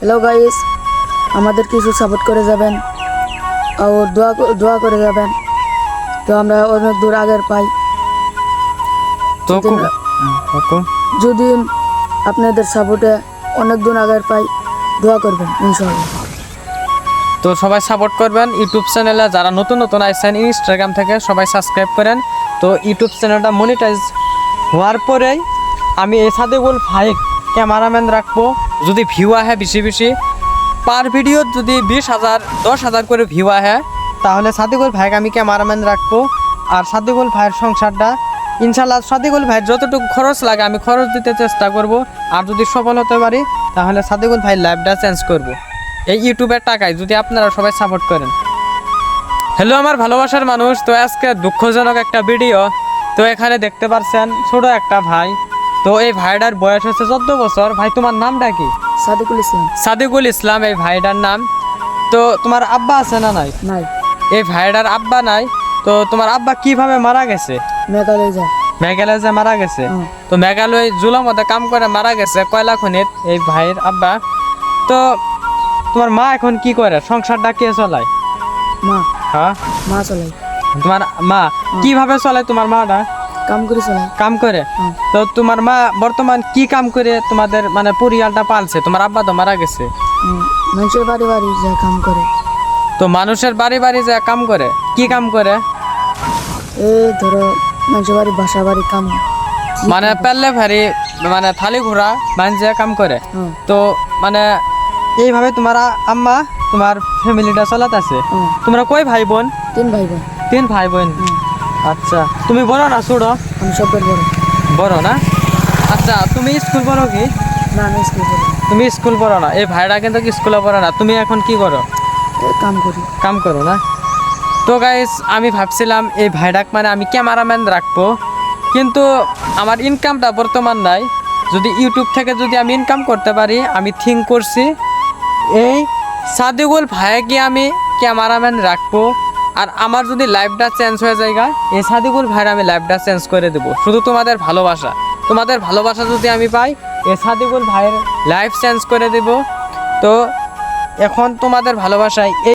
Hello guys আমাদের কিছু support করে যাবেন। আর দোয়া দোয়া করে যাবেন। তো আমরা অনেক দূর আগের পাই। তো যদি আপনাদের সাপোর্টে অনেক দূর আগের পাই দোয়া করবেন ইনশাআল্লাহ। তো সবাই সাপোর্ট করবেন ইউটিউব চ্যানেলে যারা নতুন নতুন আসছেন ইনস্টাগ্রাম থেকে সবাই সাবস্ক্রাইব করেন। তো ইউটিউব চ্যানেলটা মনিটাইজ হওয়ার পরেই আমি এই সাদেগুল ভাই ক্যামেরাম্যান রাখব। যদি ভিউ আহে বেশি বেশি পার ভিডিও যদি বিশ হাজার, দশ হাজার করে ভিউ আহে তাহলে সাদিকুল ভাইকে আমি ক্যামেরাম্যান রাখব। আর সাদিকুল ভাইয়ের সংসারটা ইনশাল্লাহ সাদিকুল ভাই যতটুকু খরচ লাগে আমি খরচ দিতে চেষ্টা করব। আর যদি সফল হতে পারি, তাহলে সাদিকুল ভাই লাইফটা চেঞ্জ করব। এই ইউটিউবের টাকায় যদি আপনারা সবাই সাপোর্ট করেন। হ্যালো আমার ভালোবাসার মানুষ, তো আজকে দুঃখজনক একটা ভিডিও তো এখানে দেখতে পাচ্ছেন ছোট একটা ভাই। তো এই ভাইটার বয়স হচ্ছে চোদ্দ বছর। ভাই তোমার নামটা কি? সাদিকুল ইসলাম। সাদিকুল ইসলাম এই ভাইটার নাম। তো তোমার আব্বা আছে না নাই? নাই। এই ভাইটার আব্বা নাই। তো তোমার আব্বা কীভাবে মারা গেছে? মেঘালয় যায় মেঘালয় যে মারা গেছে? তো মেঘালয় জুলামতে কাম করে মারা গেছে কয়লা খনিত এই ভাইয়ের আব্বা। তো তোমার মা এখন কি করে? সংসারটা কে চলায়? মা। হ্যাঁ? মা চলাই তোমার মা কীভাবে চলে তোমার মাটা? কাম করে কাম করে? তো তোমার মা বর্তমান কি কাম করে তোমাদের মানে পরিয়ালটা পালছে? তোমার আব্বা তো মারা গেছে। মানুষের বাড়ি বাড়ি যায় কাম করে। তো মানুষের বাড়ি বাড়ি যা কাম করে? কি কাম করে? এই ধরো মানুষের বাড়ি বাসা বাড়ি কাম। মানে পেলে ভারি মানে থালি ঘোড়া মানুষ কাম করে। তো মানে এইভাবে তোমার আম্মা তোমার ফ্যামিলিটা চালাতেছে হুম, তোমরা কয় ভাই বোন? তিন ভাই বোন। তিন ভাই বোন। আচ্ছা তুমি বড় না ছোট? আমি সবের বড়। বড় না? আচ্ছা তুমি স্কুল পড়ো কি? না আমি স্কুল করি তুমি স্কুল পড়ো না। এই ভাইরা কিন্তু স্কুলে পড়ে না। তুমি এখন কি করো? কাম করি। কাম করো না? তো গাইস আমি ভাবছিলাম এই ভাইডাক মানে আমি ক্যামেরাম্যান রাখব। কিন্তু আমার ইনকামটা বর্তমান নাই। যদি ইউটিউব থেকে যদি আমি ইনকাম করতে পারি আমি থিঙ্ক করছি। এই সাদিকুল ভাইকে আমি ক্যামেরাম্যান রাখব। আর আমার যদি লাইফটা চেঞ্জ হয়ে যায় এ সাদিকুল ভাইয়ের আমি লাইফটা চেঞ্জ করে দেবো। শুধু তোমাদের ভালোবাসা। তোমাদের ভালোবাসা যদি আমি পাই, এ সাদিকুল ভাইয়ের লাইফ চেঞ্জ করে দেব। তো এখন তোমাদের ভালোবাসায়